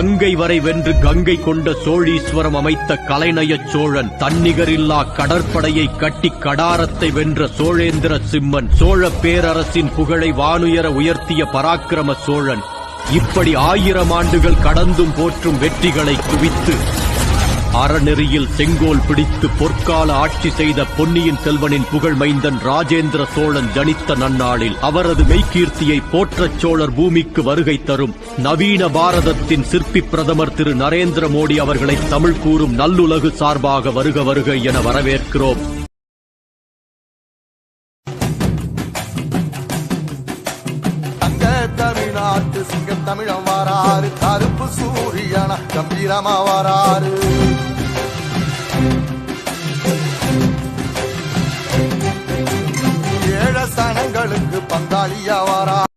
கங்கை வரை வென்று கங்கை கொண்ட சோழீஸ்வரம் அமைத்த கலைநயச் சோழன் தன்னிகரில்லா கடற்படையை கட்டி கடாரத்தை வென்ற சோழேந்திர சிம்மன் சோழ பேரரசின் புகழை வானுயர உயர்த்திய பராக்கிரம சோழன் இப்படி ஆயிரம் ஆண்டுகள் கடந்தும் போற்றும் வெற்றிகளை குவித்து அறநெறியில் செங்கோல் பிடித்து பொற்கால ஆட்சி செய்த பொன்னியின் செல்வனின் புகழ் மைந்தன் ராஜேந்திர சோழன் ஜனித்த நன்னாளில் அவரது மெய்கீர்த்தியை போற்றச் சோழர் பூமிக்கு வருகை தரும் நவீன பாரதத்தின் சிற்பி பிரதமர் திரு நரேந்திர மோடி அவர்களை தமிழ் கூறும் நல்லுலகு சார்பாக வருக வருக என வரவேற்கிறோம். தமிழம் கருப்பு சூரியன கம்பீரமா வாராறு. ஏழ வரா.